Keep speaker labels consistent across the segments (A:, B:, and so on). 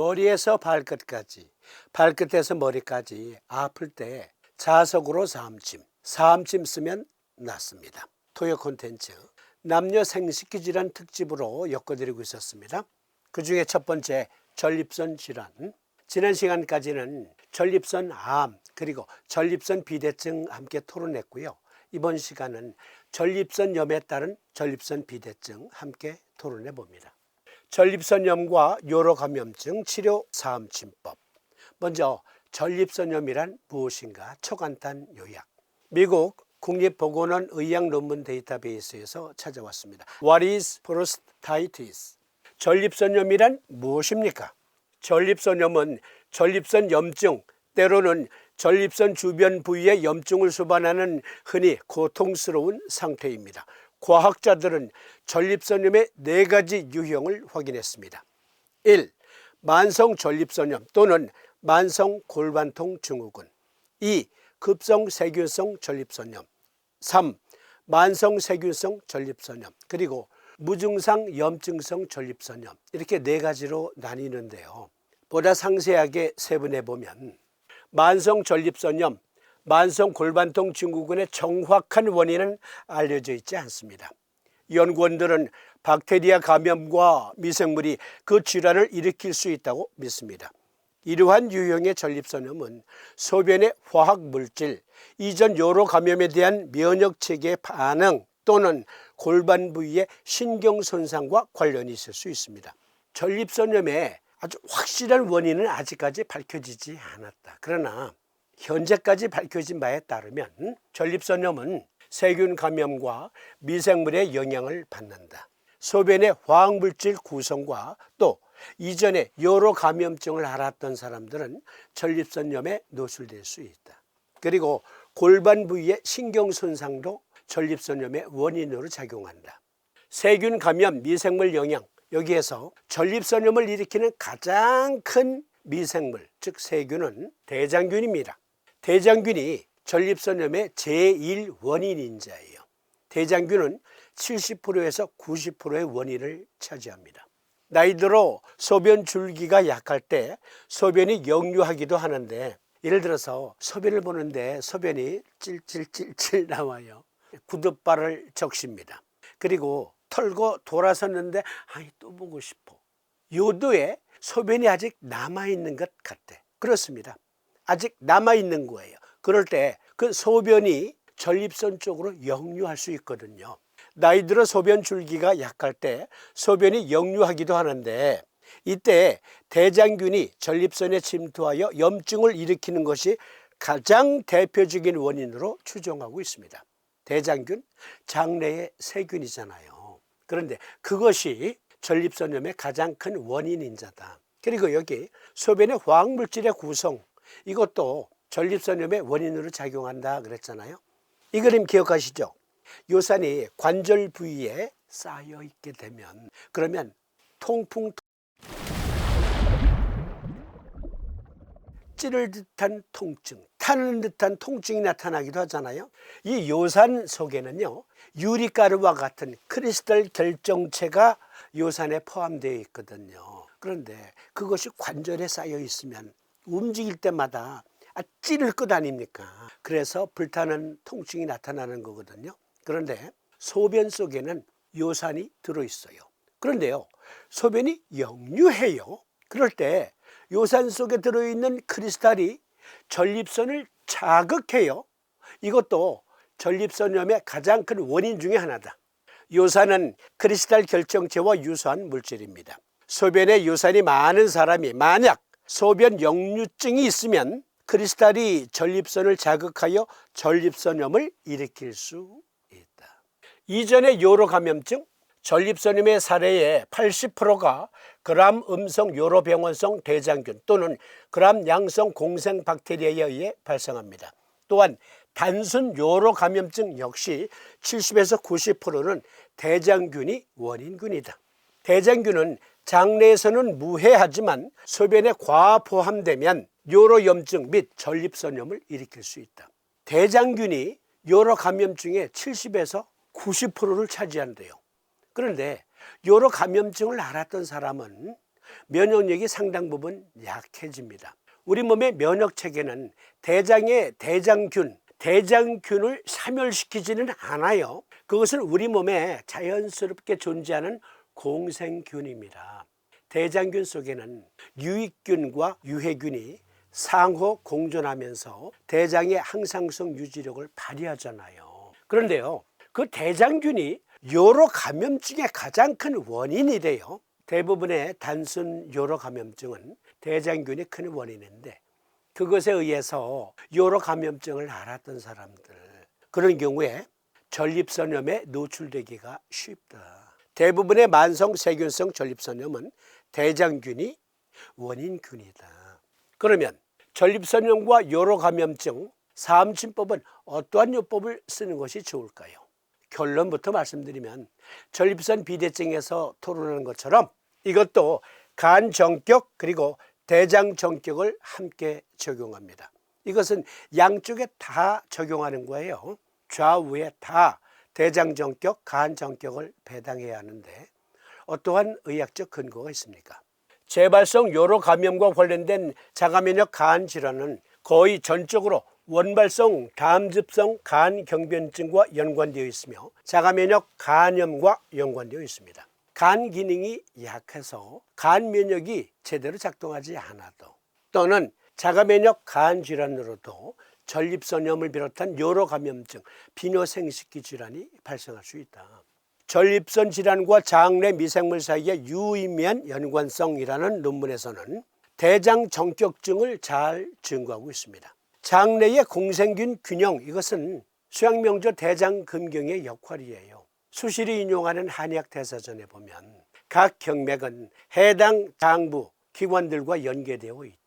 A: 머리에서 발끝까지, 발끝에서 머리까지 아플 때 자석으로 사암침, 사암침 쓰면 낫습니다. 토요 콘텐츠 남녀 생식기 질환 특집으로 엮어드리고 있었습니다. 그 중에 첫 번째 전립선 질환. 지난 시간까지는 전립선 암 그리고 전립선 비대증 함께 토론했고요. 이번 시간은 전립선 염에 따른 전립선 비대증 함께 토론해 봅니다. 전립선염과 요로 감염증 치료 사암침법. 먼저 전립선염이란 무엇인가 초간단 요약. 미국 국립보건원 의학 논문 데이터베이스에서 찾아왔습니다. What is prostatitis? 전립선염이란 무엇입니까? 전립선염은 전립선 염증, 때로는 전립선 주변 부위에 염증을 수반하는 흔히 고통스러운 상태입니다. 과학자들은 전립선염의 네 가지 유형을 확인했습니다. 1. 만성 전립선염 또는 만성 골반통 증후군 2. 급성 세균성 전립선염 3. 만성 세균성 전립선염 그리고 무증상 염증성 전립선염 이렇게 네 가지로 나뉘는데요. 보다 상세하게 세분해 보면 만성 전립선염, 만성 골반통 증후군의 정확한 원인은 알려져 있지 않습니다. 연구원들은 박테리아 감염과 미생물이 그 질환을 일으킬 수 있다고 믿습니다. 이러한 유형의 전립선염은 소변의 화학 물질, 이전 여러 감염에 대한 면역 체계의 반응 또는 골반 부위의 신경 손상과 관련이 있을 수 있습니다. 전립선염의 아주 확실한 원인은 아직까지 밝혀지지 않았다. 그러나 현재까지 밝혀진 바에 따르면 전립선염은 세균 감염과 미생물의 영향을 받는다. 소변의 화학물질 구성과 또 이전에 여러 감염증을 앓았던 사람들은 전립선염에 노출될 수 있다. 그리고 골반 부위의 신경 손상도 전립선염의 원인으로 작용한다. 세균 감염, 미생물 영향 여기에서 전립선염을 일으키는 가장 큰 미생물, 즉 세균은 대장균입니다. 대장균이 전립선염의 제1 원인인 자예요. 대장균은 70%에서 90%의 원인을 차지합니다. 나이 들어 소변 줄기가 약할 때 소변이 역류하기도 하는데 예를 들어서 소변을 보는데 소변이 찔찔찔찔 나와요. 구둣발을 적십니다. 그리고 털고 돌아섰는데 아이 또 보고 싶어. 요도에 소변이 아직 남아 있는 것 같아. 그렇습니다. 아직 남아 있는 거예요. 그럴 때 그 소변이 전립선 쪽으로 역류할 수 있거든요. 나이 들어 소변 줄기가 약할 때 소변이 역류하기도 하는데 이때 대장균이 전립선에 침투하여 염증을 일으키는 것이 가장 대표적인 원인으로 추정하고 있습니다. 대장균, 장내의 세균이잖아요. 그런데 그것이 전립선염의 가장 큰 원인인 자다. 그리고 여기 소변의 화학물질의 구성, 이것도 전립선염의 원인으로 작용한다 그랬잖아요. 이 그림 기억하시죠? 요산이 관절 부위에 쌓여 있게 되면 그러면 통풍 찌를 듯한 통증, 타는 듯한 통증이 나타나기도 하잖아요. 이 요산 속에는요, 유리가루와 같은 크리스탈 결정체가 요산에 포함되어 있거든요. 그런데 그것이 관절에 쌓여 있으면 움직일 때마다 아, 찌를 것 아닙니까? 그래서 불타는 통증이 나타나는 거거든요. 그런데 소변 속에는 요산이 들어있어요. 그런데요, 소변이 역류해요. 그럴 때 요산 속에 들어있는 크리스탈이 전립선을 자극해요. 이것도 전립선염의 가장 큰 원인 중의 하나다. 요산은 크리스탈 결정체와 유사한 물질입니다. 소변에 요산이 많은 사람이 만약 소변 역류증이 있으면 크리스탈이 전립선을 자극하여 전립선염을 일으킬 수 있다. 이전의 요로 감염증, 전립선염의 사례의 80%가 그람 음성 요로병원성 대장균 또는 그람 양성 공생 박테리아에 의해 발생합니다. 또한 단순 요로 감염증 역시 70에서 90%는 대장균이 원인균이다. 대장균은 장내에서는 무해하지만 소변에 과포함되면 요로염증 및 전립선염을 일으킬 수 있다. 대장균이 요로 감염증의 70에서 90%를 차지한대요. 그런데 요로 감염증을 앓았던 사람은 면역력이 상당 부분 약해집니다. 우리 몸의 면역 체계는 대장의 대장균, 대장균을 사멸시키지는 않아요. 그것은 우리 몸에 자연스럽게 존재하는 공생균입니다. 대장균 속에는 유익균과 유해균이 상호 공존하면서 대장의 항상성 유지력을 발휘하잖아요. 그런데요, 그 대장균이 요로 감염증의 가장 큰 원인이 돼요. 대부분의 단순 요로 감염증은 대장균이 큰 원인인데 그것에 의해서 요로 감염증을 앓았던 사람들 그런 경우에 전립선염에 노출되기가 쉽다. 대부분의 만성 세균성 전립선염은 대장균이 원인균이다. 그러면 전립선염과 요로 감염증 사암침법은 어떠한 요법을 쓰는 것이 좋을까요? 결론부터 말씀드리면 전립선 비대증에서 토론하는 것처럼 이것도 간 정격 그리고 대장 정격을 함께 적용합니다. 이것은 양쪽에 다 적용하는 거예요. 좌우에 다 대장 정격, 간 정격을 배당해야 하는데 어떠한 의학적 근거가 있습니까? 재발성 요로 감염과 관련된 자가면역 간 질환은 거의 전적으로 원발성 담즙성 간 경변증과 연관되어 있으며 자가면역 간염과 연관되어 있습니다. 간 기능이 약해서 간 면역이 제대로 작동하지 않아도 또는 자가면역 간 질환으로도 전립선염을 비롯한 여러 감염증, 비뇨생식기 질환이 발생할 수 있다. 전립선 질환과 장내 미생물 사이의 유의미한 연관성이라는 논문에서는 대장 정격증을 잘 증거하고 있습니다. 장내의 공생균 균형 이것은 수양명조 대장금경의 역할이에요. 수시로 인용하는 한의학 대사전에 보면 각 경맥은 해당 장부 기관들과 연계되어 있다.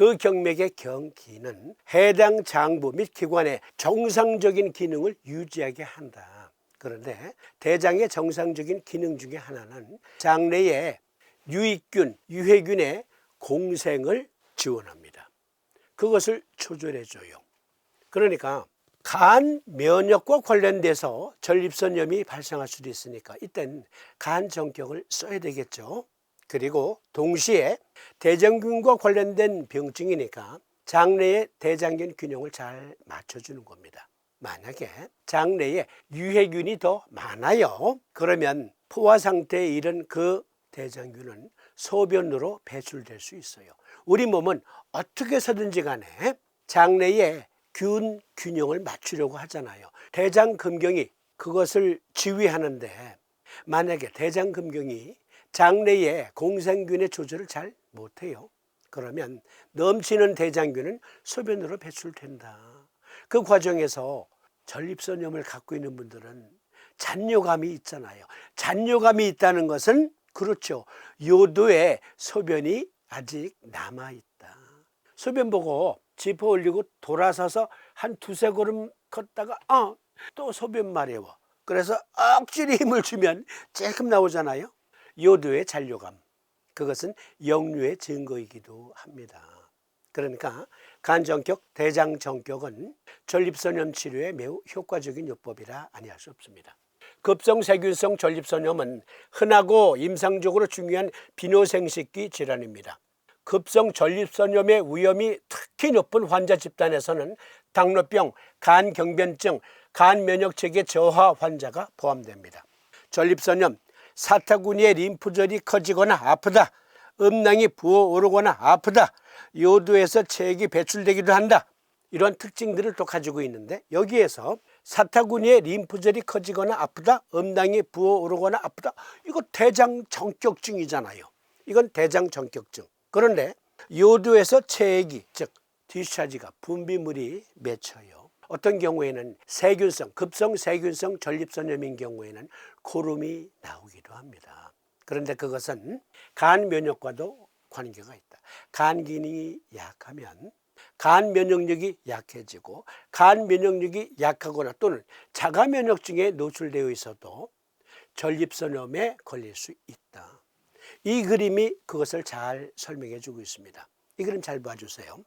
A: 그 경맥의 경기는 해당 장부 및 기관의 정상적인 기능을 유지하게 한다. 그런데 대장의 정상적인 기능 중에 하나는 장내의 유익균, 유해균의 공생을 지원합니다. 그것을 조절해 줘요. 그러니까 간 면역과 관련돼서 전립선염이 발생할 수도 있으니까 이땐 간 정격을 써야 되겠죠. 그리고 동시에 대장균과 관련된 병증이니까 장내의 대장균 균형을 잘 맞춰주는 겁니다. 만약에 장내에 유해균이 더 많아요. 그러면 포화 상태에 이른 그 대장균은 소변으로 배출될 수 있어요. 우리 몸은 어떻게 해서든지 간에 장내에 균 균형을 맞추려고 하잖아요. 대장금경이 그것을 지휘하는데 만약에 대장금경이 장내에 공생균의 조절을 잘 못해요. 그러면 넘치는 대장균은 소변으로 배출된다. 그 과정에서 전립선염을 갖고 있는 분들은 잔뇨감이 있잖아요. 잔뇨감이 있다는 것은 그렇죠. 요도에 소변이 아직 남아있다. 소변 보고 지퍼 올리고 돌아서서 한 두세 걸음 걷다가 아, 또 소변 마려워. 그래서 억지로 힘을 주면 조금 나오잖아요. 요도의 잔뇨감. 그것은 역류의 증거이기도 합니다. 그러니까 간정격, 대장정격은 전립선염 치료에 매우 효과적인 요법이라 아니할 수 없습니다. 급성세균성 전립선염은 흔하고 임상적으로 중요한 비뇨생식기 질환입니다. 급성 전립선염의 위험이 특히 높은 환자 집단에서는 당뇨병, 간경변증, 간면역체계 저하 환자가 포함됩니다. 전립선염, 사타구니의 림프절이 커지거나 아프다. 음낭이 부어오르거나 아프다. 요도에서 체액이 배출되기도 한다. 이런 특징들을 또 가지고 있는데 여기에서 사타구니의 림프절이 커지거나 아프다. 음낭이 부어오르거나 아프다. 이거 대장 정격증이잖아요. 이건 대장 정격증. 그런데 요도에서 체액이 즉 디스차지가 분비물이 맺혀요. 어떤 경우에는 세균성, 급성 세균성 전립선염인 경우에는 고름이 나오기도 합니다. 그런데 그것은 간 면역과도 관계가 있다. 간 기능이 약하면 간 면역력이 약해지고 간 면역력이 약하거나 또는 자가 면역증에 노출되어 있어도 전립선염에 걸릴 수 있다. 이 그림이 그것을 잘 설명해 주고 있습니다. 이 그림 잘 봐주세요.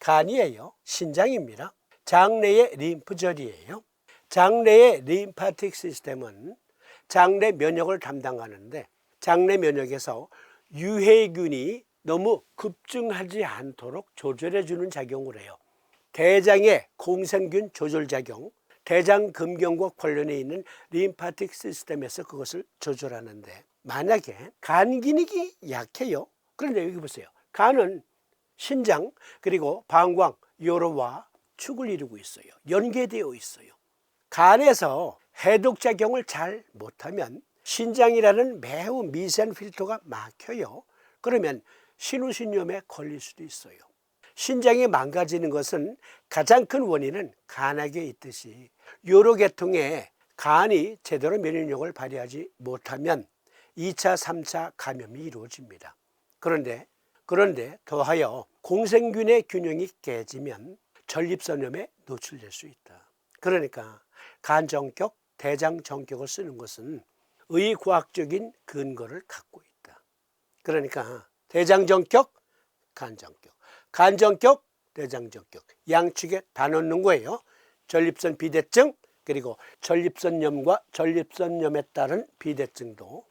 A: 간이에요. 신장입니다. 장내의 림프절이에요. 장내의 림파틱 시스템은 장내 면역을 담당하는데 장내 면역에서 유해균이 너무 급증하지 않도록 조절해 주는 작용을 해요. 대장의 공생균 조절 작용, 대장 금경과 관련해 있는 림파틱 시스템에서 그것을 조절하는데 만약에 간 기능이 약해요. 그런데 여기 보세요. 간은 신장 그리고 방광, 요로와 축을 이루고 있어요. 연계되어 있어요. 간에서 해독 작용을 잘 못하면 신장이라는 매우 미세한 필터가 막혀요. 그러면 신우신염에 걸릴 수도 있어요. 신장이 망가지는 것은 가장 큰 원인은 간악에 있듯이 여러 계통의 간이 제대로 면역력을 발휘하지 못하면 2차, 3차 감염이 이루어집니다. 그런데 그런데 더하여 공생균의 균형이 깨지면 전립선염에 노출될 수 있다. 그러니까 간정격, 대장정격을 쓰는 것은 의과학적인 근거를 갖고 있다. 그러니까 대장정격, 간정격, 간정격, 대장정격 양측에 다 넣는 거예요. 전립선 비대증 그리고 전립선염과 전립선염에 따른 비대증도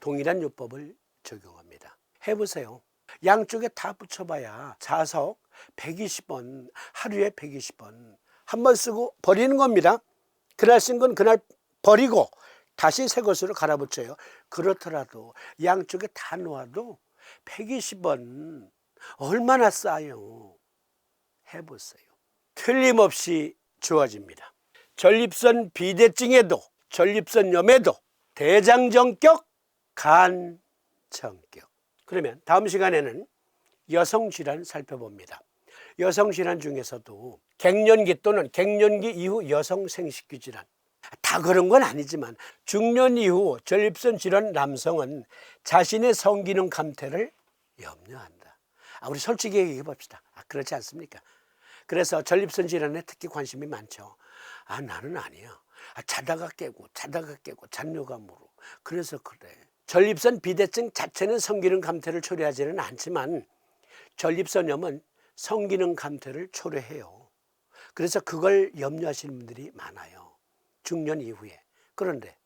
A: 동일한 요법을 적용합니다. 해보세요. 양쪽에 다 붙여봐야 자석 120번, 하루에 120번 한 번 쓰고 버리는 겁니다. 그날 쓴 건 그날 버리고 다시 새 것으로 갈아붙여요. 그렇더라도 양쪽에 다 놓아도 120번 얼마나 싸요? 해보세요. 틀림없이 좋아집니다. 전립선 비대증에도 전립선염에도 대장정격, 간정격. 그러면 다음 시간에는 여성 질환 살펴봅니다. 여성 질환 중에서도 갱년기 또는 갱년기 이후 여성 생식기 질환 다 그런 건 아니지만 중년 이후 전립선 질환 남성은 자신의 성기능 감퇴를 염려한다. 아, 우리 솔직히 얘기해 봅시다. 아, 그렇지 않습니까? 그래서 전립선 질환에 특히 관심이 많죠. 아, 나는 아니야. 아, 자다가 깨고, 자다가 깨고, 잔뇨감으로. 그래서 그래. 전립선 비대증 자체는 성기능 감퇴를 초래하지는 않지만 전립선염은 성기능 감퇴를 초래해요. 그래서 그걸 염려하시는 분들이 많아요. 중년 이후에. 그런데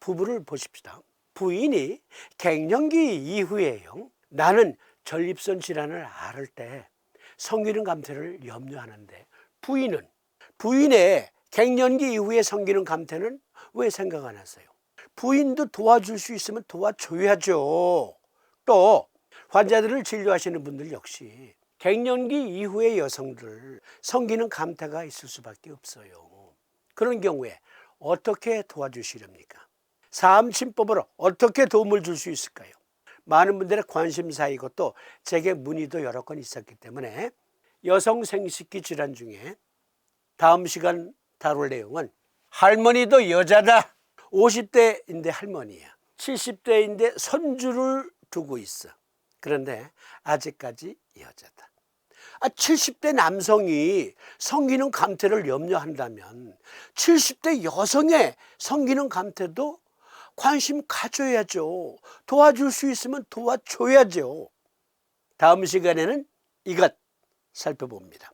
A: 부부를 보십시다. 부인이 갱년기 이후에요. 나는 전립선 질환을 앓을 때 성기능 감퇴를 염려하는데 부인은 부인의 갱년기 이후의 성기능 감퇴는 왜 생각 안 하세요? 부인도 도와줄 수 있으면 도와줘야죠. 또 환자들을 진료하시는 분들 역시 갱년기 이후의 여성들 성기능 감퇴가 있을 수밖에 없어요. 그런 경우에 어떻게 도와주시렵니까? 사암침법으로 어떻게 도움을 줄 수 있을까요? 많은 분들의 관심사이고 또 제게 문의도 여러 건 있었기 때문에 여성 생식기 질환 중에 다음 시간 다룰 내용은 할머니도 여자다. 50대인데 할머니야. 70대인데 손주를 두고 있어. 그런데 아직까지 여자다. 아, 70대 남성이 성기능 감퇴를 염려한다면 70대 여성의 성기능 감퇴도 관심 가져야죠. 도와줄 수 있으면 도와줘야죠. 다음 시간에는 이것 살펴봅니다.